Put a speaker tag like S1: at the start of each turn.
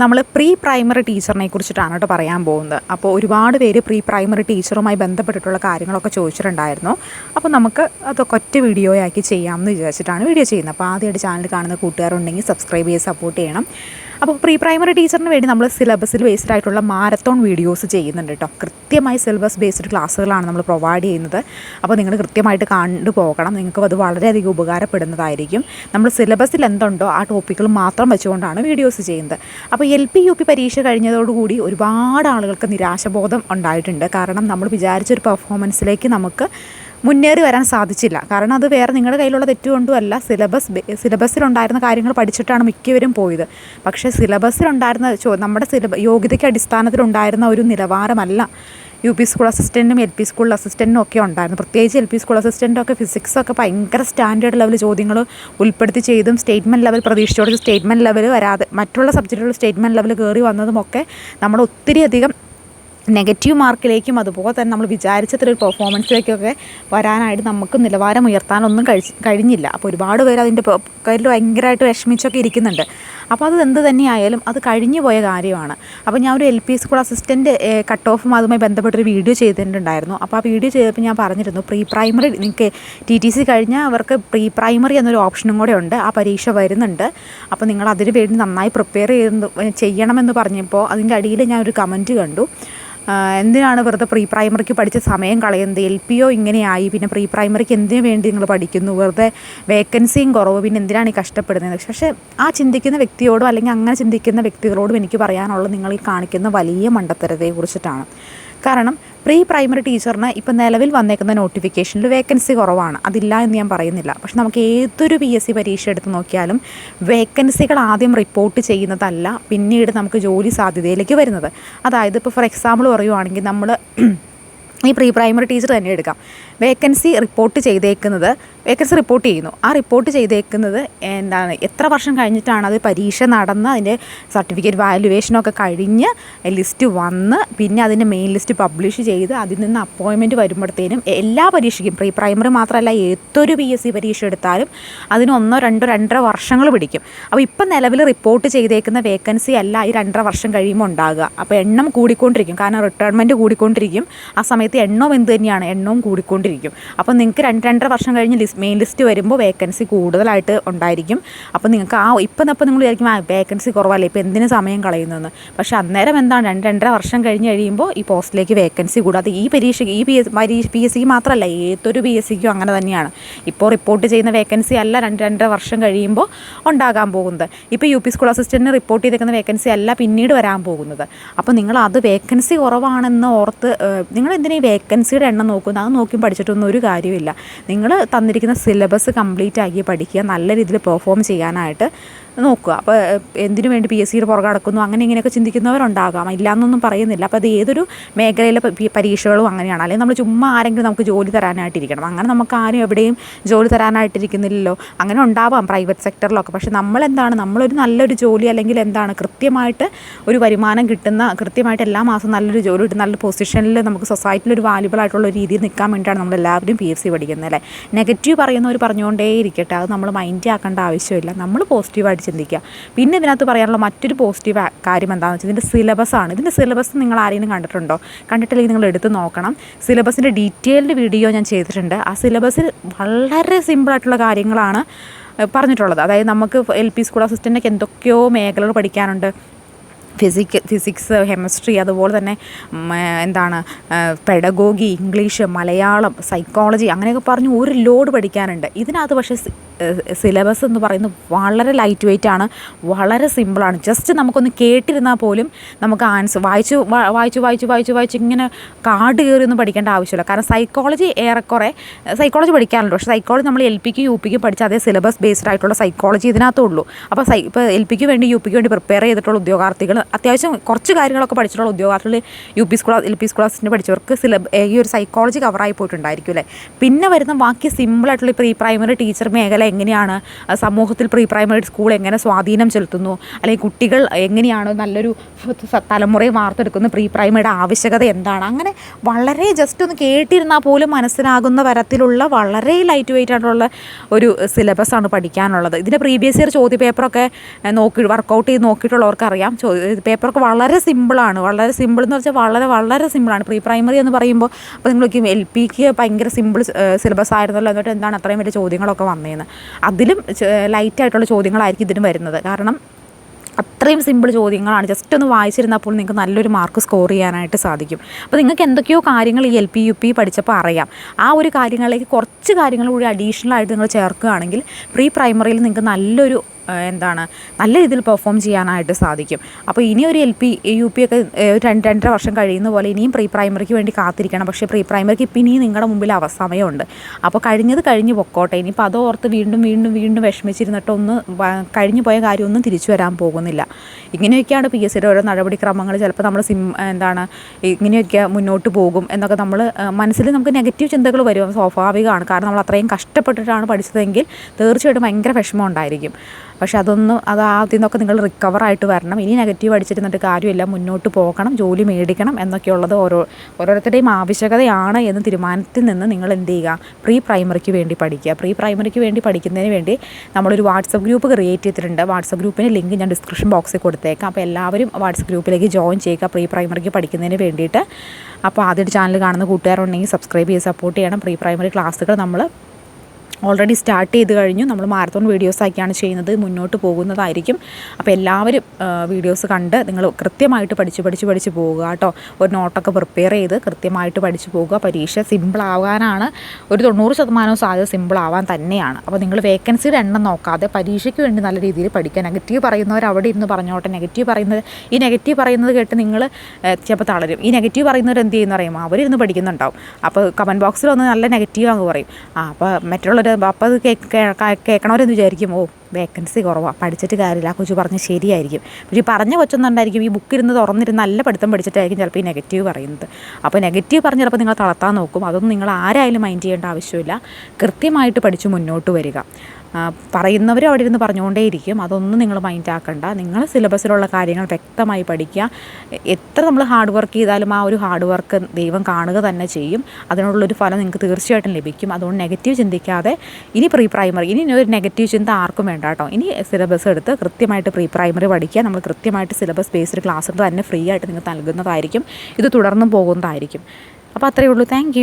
S1: നമ്മൾ pre primary ടീച്ചറിനെ കുറിച്ചിട്ടാണ് കേട്ടോ പറയാൻ പോകുന്നത്. അപ്പോൾ ഒരുപാട് പേര് പ്രീ പ്രൈമറി ടീച്ചറുമായി ബന്ധപ്പെട്ടിട്ടുള്ള കാര്യങ്ങളൊക്കെ ചോദിച്ചിട്ടുണ്ടായിരുന്നു. അപ്പോൾ നമുക്ക് അതൊക്കെ ഒറ്റ വീഡിയോയാക്കി ചെയ്യാമെന്ന് വിചാരിച്ചിട്ടാണ് വീഡിയോ ചെയ്യുന്നത്. അപ്പോൾ ആദ്യമായിട്ട് ചാനൽ കാണുന്ന കൂട്ടുകാരുണ്ടെങ്കിൽ സബ്സ്ക്രൈബ് ചെയ്ത് സപ്പോർട്ട് ചെയ്യണം. അപ്പോൾ പ്രീ പ്രൈമറി ടീച്ചറിന് വേണ്ടി നമ്മൾ സിലബസിൽ ബേസ്ഡ് ആയിട്ടുള്ള മാരത്തോൺ വീഡിയോസ് ചെയ്യുന്നുണ്ട് കേട്ടോ. കൃത്യമായി സിലബസ് ബേസ്ഡ് ക്ലാസ്സുകളാണ് നമ്മൾ പ്രൊവൈഡ് ചെയ്യുന്നത്. അപ്പോൾ നിങ്ങൾ കൃത്യമായിട്ട് കണ്ടു പോകണം. നിങ്ങൾക്ക് അത് വളരെയധികം ഉപകാരപ്പെടുന്നതായിരിക്കും. നമ്മൾ സിലബസിൽ എന്തുണ്ടോ ആ ടോപ്പിക്കുകൾ മാത്രം വെച്ചുകൊണ്ടാണ് വീഡിയോസ് ചെയ്യുന്നത്. അപ്പോൾ എൽ പി യു പി പരീക്ഷ കഴിഞ്ഞതോടുകൂടി ഒരുപാട് ആളുകൾക്ക് നിരാശബോധം ഉണ്ടായിട്ടുണ്ട്. കാരണം നമ്മൾ വിചാരിച്ചൊരു പെർഫോമൻസിലേക്ക് നമുക്ക് മുന്നേറി വരാൻ സാധിച്ചില്ല. കാരണം അത് വേറെ നിങ്ങളുടെ കയ്യിലുള്ള തെറ്റുകൊണ്ടുമല്ല. സിലബസ് സിലബസിലുണ്ടായിരുന്ന കാര്യങ്ങൾ പഠിച്ചിട്ടാണ് മിക്കവരും പോയത്. പക്ഷേ സിലബസിലുണ്ടായിരുന്ന ചോ- നമ്മുടെ സിലബ യോഗ്യതയ്ക്ക് അടിസ്ഥാനത്തിലുണ്ടായിരുന്ന ഒരു നിലവാരമല്ല യു പി സ്കൂൾ അസിസ്റ്റന്റും എൽ പി സ്കൂൾ അസിസ്റ്റന്റും ഒക്കെ ഉണ്ടായിരുന്നു പ്രത്യേകിച്ച് എൽ പി സ്കൂൾ അസിസ്റ്റന്റൊക്കെ ഫിസിക്സൊക്കെ ഭയങ്കര സ്റ്റാൻഡേർഡ് ലെവൽ ചോദ്യങ്ങൾ ഉൾപ്പെടുത്തി ചെയ്തും സ്റ്റേറ്റ്മെന്റ് ലെവൽ പ്രതീക്ഷിച്ചോട് സ്റ്റേറ്റ്മെന്റ് ലെവൽ വരാതെ മറ്റുള്ള സബ്ജക്റ്റുകൾ സ്റ്റേറ്റ്മെന്റ് ലെവൽ കയറി വന്നതുമൊക്കെ നമ്മൾ ഒത്തിരി അധികം നെഗറ്റീവ് മാർക്കിലേക്കും അതുപോലെ തന്നെ നമ്മൾ വിചാരിച്ചത്രൊരു പെർഫോമൻസിലേക്കൊക്കെ വരാനായിട്ട് നമുക്ക് നിലവാരം ഉയർത്താനൊന്നും കഴിച്ച് കഴിഞ്ഞില്ല. അപ്പോൾ ഒരുപാട് പേര് അതിന്റെ കയ്യിൽ ഭയങ്കരമായിട്ട് വിഷമിച്ചൊക്കെ ഇരിക്കുന്നുണ്ട്. അപ്പോൾ അത് എന്ത് തന്നെയായാലും അത് കഴിഞ്ഞു പോയ കാര്യമാണ്. അപ്പോൾ ഞാൻ ഒരു L P school assistant cut ഓഫും അതുമായി ബന്ധപ്പെട്ടൊരു വീഡിയോ ചെയ്തിട്ടുണ്ടായിരുന്നു. അപ്പോൾ ആ വീഡിയോ ചെയ്തപ്പോൾ ഞാൻ പറഞ്ഞിരുന്നു പ്രീ പ്രൈമറി നിങ്ങൾക്ക് ടി ടി സി കഴിഞ്ഞാൽ അവർക്ക് പ്രീ പ്രൈമറി എന്നൊരു ഓപ്ഷനും കൂടെ ഉണ്ട്. ആ പരീക്ഷ വരുന്നുണ്ട്. അപ്പോൾ നിങ്ങൾ അതിന് വേണ്ടി നന്നായി പ്രിപ്പയർ ചെയ്യണമെന്ന് പറഞ്ഞപ്പോൾ അതിന്റെ അടിയിൽ ഞാൻ ഒരു കമന്റ് കണ്ടു. എന്തിനാണ് വെറുതെ പ്രീ പ്രൈമറിക്ക് പഠിച്ച സമയം കളയുന്നത്? എൽ പി ഒ ഇങ്ങനെയായി. പിന്നെ പ്രീ പ്രൈമറിക്ക് എന്തിനു വേണ്ടി നിങ്ങൾ പഠിക്കുന്നു? വെറുതെ വേക്കൻസിയും കുറവ് പിന്നെ എന്തിനാണ് ഈ കഷ്ടപ്പെടുന്നത്? പക്ഷേ ആ ചിന്തിക്കുന്ന വ്യക്തിയോടും അല്ലെങ്കിൽ അങ്ങനെ ചിന്തിക്കുന്ന വ്യക്തികളോടും എനിക്ക് പറയാനുള്ളത് നിങ്ങൾ ഈ കാണിക്കുന്ന വലിയ മണ്ടത്തരതയെ കുറിച്ചിട്ടാണ്. കാരണം പ്രീ പ്രൈമറി ടീച്ചറിന് ഇപ്പം നിലവിൽ വന്നേക്കുന്ന നോട്ടിഫിക്കേഷനിൽ വേക്കൻസി കുറവാണ്. അതില്ല എന്ന് ഞാൻ പറയുന്നില്ല. പക്ഷെ നമുക്ക് ഏതൊരു പി എസ് സി പരീക്ഷ എടുത്ത് നോക്കിയാലും വേക്കൻസികൾ ആദ്യം റിപ്പോർട്ട് ചെയ്യുന്നതല്ല പിന്നീട് നമുക്ക് ജോലി സാധ്യതയിലേക്ക് വരുന്നത്. അതായത് ഇപ്പോൾ ഫോർ എക്സാമ്പിൾ പറയുവാണെങ്കിൽ നമ്മൾ ഈ പ്രീ പ്രൈമറി ടീച്ചർ തന്നെ എടുക്കാം. വേക്കൻസി റിപ്പോർട്ട് ചെയ്തേക്കുന്നത് വേക്കൻസി റിപ്പോർട്ട് ചെയ്യുന്നു. ആ റിപ്പോർട്ട് ചെയ്തേക്കുന്നത് എന്താണ്? എത്ര വർഷം കഴിഞ്ഞിട്ടാണ് അത് പരീക്ഷ നടന്ന് അതിന്റെ സർട്ടിഫിക്കറ്റ് വാല്യുവേഷനൊക്കെ കഴിഞ്ഞ് ലിസ്റ്റ് വന്ന് പിന്നെ അതിന്റെ മെയിൻ ലിസ്റ്റ് പബ്ലിഷ് ചെയ്ത് അതിൽ നിന്ന് അപ്പോയിൻമെന്റ് വരുമ്പോഴത്തേനും എല്ലാ പരീക്ഷയ്ക്കും പ്രീ പ്രൈമറി മാത്രമല്ല ഏതൊരു പി എസ് സി പരീക്ഷ എടുത്താലും അതിന് ഒന്നോ രണ്ടോ രണ്ടര വർഷങ്ങൾ പിടിക്കും. അപ്പോൾ ഇപ്പം നിലവിൽ റിപ്പോർട്ട് ചെയ്തേക്കുന്ന വേക്കൻസി അല്ല ഈ രണ്ടര വർഷം കഴിയുമ്പോൾ ഉണ്ടാകുക. അപ്പോൾ എണ്ണം കൂടിക്കൊണ്ടിരിക്കും. കാരണം റിട്ടയർമെന്റ് കൂടിക്കൊണ്ടിരിക്കും. ആ സമയത്ത് എണ്ണവും എന്ത് തന്നെയാണ്? എണ്ണവും കൂടിക്കൊണ്ടിരിക്കും. അപ്പോൾ നിങ്ങൾക്ക് രണ്ട് രണ്ടര വർഷം കഴിഞ്ഞ് ലിസ്റ്റ് മെയിൻ ലിസ്റ്റ് വരുമ്പോൾ വേക്കൻസി കൂടുതലായിട്ട് ഉണ്ടായിരിക്കും. അപ്പോൾ നിങ്ങൾക്ക് ആ ഇപ്പം അപ്പോൾ നിങ്ങൾ വിചാരിക്കും ആ വേക്കൻസി കുറവല്ലേ ഇപ്പോൾ എന്തിനു സമയം കളയുന്നതെന്ന് പക്ഷേ അന്നേരം എന്താണ് രണ്ട് രണ്ടര വർഷം കഴിഞ്ഞ് കഴിയുമ്പോൾ ഈ പോസ്റ്റിലേക്ക് വേക്കൻസി കൂടാതെ ഈ പരീക്ഷയ്ക്ക് ഈ പി എസ് പരീക്ഷ പി എസ് സിക്ക് മാത്രമല്ല ഏതൊരു പി എസ് സിക്കും അങ്ങനെ തന്നെയാണ്. ഇപ്പോൾ റിപ്പോർട്ട് ചെയ്യുന്ന വേക്കൻസി അല്ല രണ്ട് രണ്ടര വർഷം കഴിയുമ്പോൾ ഉണ്ടാകാൻ പോകുന്നത്. ഇപ്പോൾ യു പി സ്കൂൾ അസിസ്റ്റന്റിന് റിപ്പോർട്ട് ചെയ്തേക്കുന്ന വേക്കൻസി അല്ല പിന്നീട് വരാൻ പോകുന്നത്. അപ്പോൾ നിങ്ങൾ അത് വേക്കൻസി കുറവാണെന്ന് ഓർത്ത് നിങ്ങൾ എന്തിനാ ഈ വേക്കൻസിയുടെ എണ്ണം നോക്കുന്നത്? അത് നോക്കി പഠിച്ചിട്ടൊന്നും ഒരു കാര്യമില്ല നിങ്ങൾ തന്നിരിക്കുന്ന സിലബസ് കംപ്ലീറ്റ് ആക്കി പഠിക്കുക നല്ല രീതിയിൽ പെർഫോം ചെയ്യാനായിട്ട് നോക്കുക. അപ്പോൾ എന്തിനു വേണ്ടി പി എസ് സിയുടെ പുറകെ നടക്കുന്നു? അങ്ങനെ ഇങ്ങനെയൊക്കെ ചിന്തിക്കുന്നവരുണ്ടാകാം. ഇല്ലയെന്നൊന്നും പറയുന്നില്ല. അപ്പോൾ അത് ഏതൊരു മേഖലയിലെ പരീക്ഷകളും അങ്ങനെയാണ്. അല്ലെങ്കിൽ നമ്മൾ ചുമ്മാ ആരെങ്കിലും നമുക്ക് ജോലി തരാനായിട്ടിരിക്കണം. അങ്ങനെ നമുക്ക് ആരും എവിടെയും ജോലി തരാനായിട്ടിരിക്കുന്നില്ലല്ലോ. അങ്ങനെ ഉണ്ടാവാം പ്രൈവറ്റ് സെക്ടറിലൊക്കെ പക്ഷെ നമ്മളെന്താണ്? നമ്മളൊരു നല്ലൊരു ജോലി അല്ലെങ്കിൽ എന്താണ്? കൃത്യമായിട്ട് ഒരു വരുമാനം കിട്ടുന്ന കൃത്യമായിട്ട് എല്ലാ മാസവും നല്ലൊരു ജോലി കിട്ടുന്ന നല്ല പൊസിഷനിൽ നമുക്ക് സൊസൈറ്റിയിൽ ഒരു വാല്യുബിൾ ആയിട്ടുള്ള രീതിയിൽ നിൽക്കാൻ വേണ്ടിയിട്ടാണ് നമ്മൾ എല്ലാവരും പി എഫ് സി പഠിക്കുന്നത് അല്ലേ? നെഗറ്റീവ് പറയുന്നവർ പറഞ്ഞുകൊണ്ടേ ഇരിക്കട്ടെ അത് നമ്മൾ മൈൻഡ് ആക്കേണ്ട ആവശ്യമില്ല. നമ്മൾ പോസിറ്റീവായിട്ട് ചിന്തിക്കുക. പിന്നെ ഇതിനകത്ത് പറയാനുള്ള മറ്റൊരു പോസിറ്റീവ് കാര്യം എന്താണെന്ന് വെച്ചാൽ ഇതിന്റെ സിലബസാണ് ഇതിന്റെ സിലബസ് നിങ്ങൾ ആരെങ്കിലും കണ്ടിട്ടുണ്ടോ? കണ്ടിട്ടില്ലെങ്കിൽ നിങ്ങൾ എടുത്ത് നോക്കണം. സിലബസിന്റെ ഡീറ്റെയിൽഡ് വീഡിയോ ഞാൻ ചെയ്തിട്ടുണ്ട്. ആ സിലബസിൽ വളരെ സിമ്പിളായിട്ടുള്ള കാര്യങ്ങളാണ് പറഞ്ഞിട്ടുള്ളത്. അതായത് നമുക്ക് എൽ പി സ്കൂൾ അസിസ്റ്റന്റൊക്കെ എന്തൊക്കെയോ മേഖലകൾ പഠിക്കാനുണ്ട്. ഫിസിക് ഫിസിക്സ് കെമിസ്ട്രി അതുപോലെ തന്നെ എന്താണ് പെഡഗോഗി ഇംഗ്ലീഷ് മലയാളം സൈക്കോളജി അങ്ങനെയൊക്കെ പറഞ്ഞ് ഒരു ലോഡ് പഠിക്കാനുണ്ട്. ഇതിനകത്ത് പക്ഷേ സിലബസ് എന്ന് പറയുന്നത് വളരെ ലൈറ്റ് വെയിറ്റ് ആണ് വളരെ സിമ്പിളാണ് ജസ്റ്റ് നമുക്കൊന്ന് കേട്ടിരുന്നാൽ പോലും നമുക്ക് ആൻസർ വായിച്ചു വായിച്ച് വായിച്ചു വായിച്ചു വായിച്ചു ഇങ്ങനെ കാട് കയറിയൊന്നും പഠിക്കേണ്ട ആവശ്യമില്ല. കാരണം സൈക്കോളജി ഏറെക്കുറെ സൈക്കോളജി പഠിക്കാറുണ്ട്. പക്ഷേ സൈക്കോളജി നമ്മൾ എൽ പിക്ക് യു പിക്ക് പഠിച്ച അതേ സിലബസ് ബേസ്ഡ് ആയിട്ടുള്ള സൈക്കോളജി ഇതിനകത്തുള്ളൂ അപ്പോൾ സൈ ഇപ്പോൾ എൽ പിക്ക് വേണ്ടി യു പിക്ക് വേണ്ടി പ്രിപ്പയർ ചെയ്തിട്ടുള്ള ഉദ്യോഗാർത്ഥികൾ അത്യാവശ്യം കുറച്ച് കാര്യങ്ങളൊക്കെ പഠിച്ചിട്ടുള്ള ഉദ്യോഗാർത്ഥികൾ U P school L P school assistant പഠിച്ചവർക്ക് സിലബ ഈ ഒരു സൈക്കോളജി കവറായി പോയിട്ടുണ്ടായിരിക്കും അല്ലേ? പിന്നെ വരുന്ന ബാക്കി സിമ്പിളായിട്ടുള്ള പ്രീ പ്രൈമറി ടീച്ചർ മേഖല എങ്ങനെയാണ് സമൂഹത്തിൽ പ്രീ പ്രൈമറി സ്കൂൾ എങ്ങനെ സ്വാധീനം ചെലുത്തുന്നു അല്ലെങ്കിൽ കുട്ടികൾ എങ്ങനെയാണ് നല്ലൊരു തലമുറയെ വാർത്തെടുക്കുന്ന പ്രീ പ്രൈമറിയുടെ ആവശ്യകത എന്താണ്? അങ്ങനെ വളരെ ജസ്റ്റ് ഒന്ന് കേട്ടിരുന്നാൽ പോലും മനസ്സിലാകുന്ന തരത്തിലുള്ള വളരെ ലൈറ്റ് വെയിറ്റ് ആയിട്ടുള്ള ഒരു സിലബസാണ് പഠിക്കാനുള്ളത്. ഇതിന്റെ പ്രീവിയസ് ഇയർ ചോദ്യ പേപ്പറൊക്കെ നോക്കി വർക്കൗട്ട് ചെയ്ത് നോക്കിയിട്ടുള്ളവർക്ക് അറിയാം. പേപ്പറൊക്കെ വളരെ സിമ്പിളാണ് വളരെ സിമ്പിൾ എന്ന് വെച്ചാൽ വളരെ വളരെ സിമ്പിളാണ് പ്രീ പ്രൈമറി എന്ന് പറയുമ്പോൾ അപ്പോൾ നിങ്ങൾക്ക് എൽ പിക്ക് ഭയങ്കര സിമ്പിൾ സിലബസ് ആയിരുന്നല്ലോ എന്നിട്ട് എന്താണ് അത്രയും വലിയ ചോദ്യങ്ങളൊക്കെ വന്നതെന്ന് അതിലും ലൈറ്റായിട്ടുള്ള ചോദ്യങ്ങളായിരിക്കും ഇതിന് വരുന്നത്. കാരണം അത്രയും സിമ്പിൾ ചോദ്യങ്ങളാണ്. ജസ്റ്റ് ഒന്ന് വായിച്ചിരുന്നാൽ പോലും നിങ്ങൾക്ക് നല്ലൊരു മാർക്ക് സ്കോർ ചെയ്യാനായിട്ട് സാധിക്കും. അപ്പോൾ നിങ്ങൾക്ക് എന്തൊക്കെയോ കാര്യങ്ങൾ ഈ എൽ പി യു പി പഠിച്ചപ്പോൾ അറിയാം. ആ ഒരു കാര്യങ്ങളിലേക്ക് കുറച്ച് കാര്യങ്ങൾ കൂടി അഡീഷണൽ ആയിട്ട് നിങ്ങൾ ചേർക്കുകയാണെങ്കിൽ പ്രീ പ്രൈമറിയിൽ നിങ്ങൾക്ക് നല്ലൊരു എന്താണ് നല്ല രീതിയിൽ പെർഫോം ചെയ്യാനായിട്ട് സാധിക്കും. അപ്പോൾ ഇനി ഒരു എൽ പി യു പി ഒക്കെ ഒരു രണ്ട് രണ്ടര വർഷം കഴിയുന്ന പോലെ ഇനിയും പ്രീ പ്രൈമറിക്ക് വേണ്ടി കാത്തിരിക്കണം. പക്ഷേ പ്രീ പ്രൈമറിക്ക് ഇപ്പം ഇനിയും നിങ്ങളുടെ മുമ്പിൽ അവസമയമുണ്ട്. അപ്പോൾ കഴിഞ്ഞത് കഴിഞ്ഞ് പൊക്കോട്ടെ. ഇനിയിപ്പോൾ അത് ഓർത്ത് വീണ്ടും വീണ്ടും വീണ്ടും വിഷമിച്ചിരുന്നിട്ടൊന്ന് കഴിഞ്ഞു പോയ കാര്യമൊന്നും തിരിച്ചു വരാൻ പോകുന്നില്ല. ഇങ്ങനെയൊക്കെയാണ് പി എസ് സിയുടെ ഓരോ നടപടിക്രമങ്ങൾ. ചിലപ്പോൾ നമ്മൾ സിം എന്താണ് ഇങ്ങനെയൊക്കെ മുന്നോട്ട് പോകും എന്നൊക്കെ നമ്മൾ മനസ്സിൽ നമുക്ക് നെഗറ്റീവ് ചിന്തകൾ വരും. സ്വാഭാവികമാണ്. കാരണം നമ്മൾ അത്രയും കഷ്ടപ്പെട്ടിട്ടാണ് പഠിച്ചതെങ്കിൽ തീർച്ചയായിട്ടും ഭയങ്കര വിഷമം ഉണ്ടായിരിക്കും. പക്ഷെ അതൊന്നും അത് ആദ്യം നിന്നൊക്കെ നിങ്ങൾ റിക്കവറായിട്ട് വരണം. ഇനി നെഗറ്റീവ് അടിച്ചിരുന്നിട്ട് കാര്യമില്ല. മുന്നോട്ട് പോകണം ജോലി മേടിക്കണം എന്നൊക്കെയുള്ളത് ഓരോ ഓരോരുത്തരുടെയും ആവശ്യകതയാണ് എന്ന് തീരുമാനത്തിൽ നിന്ന് നിങ്ങൾ എന്ത് ചെയ്യുക? പ്രീ പ്രൈമറിക്ക് വേണ്ടി പഠിക്കുക. പ്രീ പ്രൈമറിക്ക് വേണ്ടി പഠിക്കുന്നതിന് വേണ്ടി നമ്മളൊരു വാട്സപ്പ് ഗ്രൂപ്പ് ക്രിയേറ്റ് ചെയ്തിട്ടുണ്ട്. വാട്സപ്പ് ഗ്രൂപ്പിന് ലിങ്ക് ഞാൻ ഡിസ്ക്രിപ്ഷൻ ബോക്സിൽ കൊടുത്തേക്കാം. അപ്പോൾ എല്ലാവരും വാട്സപ്പ് ഗ്രൂപ്പിലേക്ക് ജോയിൻ ചെയ്യുക പ്രീ പ്രൈമറിക്ക് പഠിക്കുന്നതിന് വേണ്ടിയിട്ട്. അപ്പോൾ ആദ്യമായിട്ട് ചാനൽ കാണുന്ന കൂട്ടുകാരുണ്ടെങ്കിൽ സബ്സ്ക്രൈബ് ചെയ്ത് സപ്പോർട്ട് ചെയ്യണം. പ്രീ പ്രൈമറി ക്ലാസ്സുകൾ നമ്മൾ ഓൾറെഡി സ്റ്റാർട്ട് ചെയ്ത് കഴിഞ്ഞു. നമ്മൾ മാരത്തോൺ വീഡിയോസാക്കിയാണ് ചെയ്യുന്നത്. മുന്നോട്ട് പോകുന്നതായിരിക്കും. അപ്പോൾ എല്ലാവരും വീഡിയോസ് കണ്ട് നിങ്ങൾ കൃത്യമായിട്ട് പഠിച്ച് പഠിച്ച് പഠിച്ച് പോവുക കേട്ടോ. ഒരു നോട്ടൊക്കെ പ്രിപ്പയർ ചെയ്ത് കൃത്യമായിട്ട് പഠിച്ച് പോവുക പരീക്ഷ സിമ്പിൾ ആവാനാണ്. ഒരു തൊണ്ണൂറ് ശതമാനവും സാധ്യത സിമ്പിൾ ആവാൻ തന്നെയാണ്. അപ്പോൾ നിങ്ങൾ വേക്കൻസിയുടെ എണ്ണം നോക്കാതെ പരീക്ഷയ്ക്ക് വേണ്ടി നല്ല രീതിയിൽ പഠിക്കുക. നെഗറ്റീവ് പറയുന്നവർ അവിടെ ഇരുന്ന് പറഞ്ഞോട്ടെ. നെഗറ്റീവ് പറയുന്നത് ഈ നെഗറ്റീവ് പറയുന്നത് കേട്ട് നിങ്ങൾ ചിലപ്പോൾ തളരും. ഈ നെഗറ്റീവ് പറയുന്നവർ എന്ത് ചെയ്യുന്ന അറിയുമോ? അവരിരുന്ന് പഠിക്കുന്നുണ്ടാവും. അപ്പോൾ കമന്റ് ബോക്സിൽ ഒന്ന് നല്ല നെഗറ്റീവ് അങ്ങ് പറയും. ആ അപ്പോൾ മറ്റുള്ളവർ അപ്പോൾ അത് കേൾക്കണവരെന്ന് വിചാരിക്കും. ഓ വേക്കൻസി കുറവാണ് പഠിച്ചിട്ട് കാര്യമില്ല. ആ കൊച്ചു പറഞ്ഞ് ശരിയായിരിക്കും. പക്ഷേ ഈ പറഞ്ഞ കൊച്ചൊന്നുണ്ടായിരിക്കും. ഈ ബുക്ക് ഇരുന്ന് തുറന്നിരുന്ന് നല്ല പഠിത്തം പഠിച്ചിട്ടായിരിക്കും ചിലപ്പോൾ ഈ നെഗറ്റീവ് പറയുന്നത്. അപ്പോൾ നെഗറ്റീവ് പറഞ്ഞ് ചിലപ്പോൾ നിങ്ങൾ തളർത്താൻ നോക്കും. അതൊന്നും നിങ്ങൾ ആരായാലും മൈൻഡ് ചെയ്യേണ്ട ആവശ്യമില്ല. കൃത്യമായിട്ട് പഠിച്ച് മുന്നോട്ട് വരിക. പറയുന്നവർ അവിടെ ഇരുന്ന് പറഞ്ഞുകൊണ്ടേയിരിക്കും. അതൊന്നും നിങ്ങൾ മൈൻഡ് ആക്കണ്ട. നിങ്ങൾ സിലബസിലുള്ള കാര്യങ്ങൾ വ്യക്തമായി പഠിക്കുക. എത്ര നമ്മൾ ഹാർഡ് വർക്ക് ചെയ്താലും ആ ഒരു ഹാർഡ് വർക്ക് ദൈവം കാണുക തന്നെ ചെയ്യും. അതിനുള്ളൊരു ഫലം നിങ്ങൾക്ക് തീർച്ചയായിട്ടും ലഭിക്കും. അതുകൊണ്ട് നെഗറ്റീവ് ചിന്തിക്കാതെ ഇനി പ്രീ പ്രൈമറി ഇനി ഒരു നെഗറ്റീവ് ചിന്ത ആർക്കും വേണ്ട കേട്ടോ ഇനി സിലബസ് എടുത്ത് കൃത്യമായിട്ട് പ്രീ പ്രൈമറി പഠിക്കുക. നമ്മൾ കൃത്യമായിട്ട് സിലബസ് ബേസ്ഡ് ക്ലാസ്സുകൾ തന്നെ ഫ്രീ ആയിട്ട് നിങ്ങൾക്ക് നൽകുന്നതായിരിക്കും. ഇത് തുടർന്നും പോകുന്നതായിരിക്കും. അപ്പോൾ അത്രയേ ഉള്ളൂ. താങ്ക്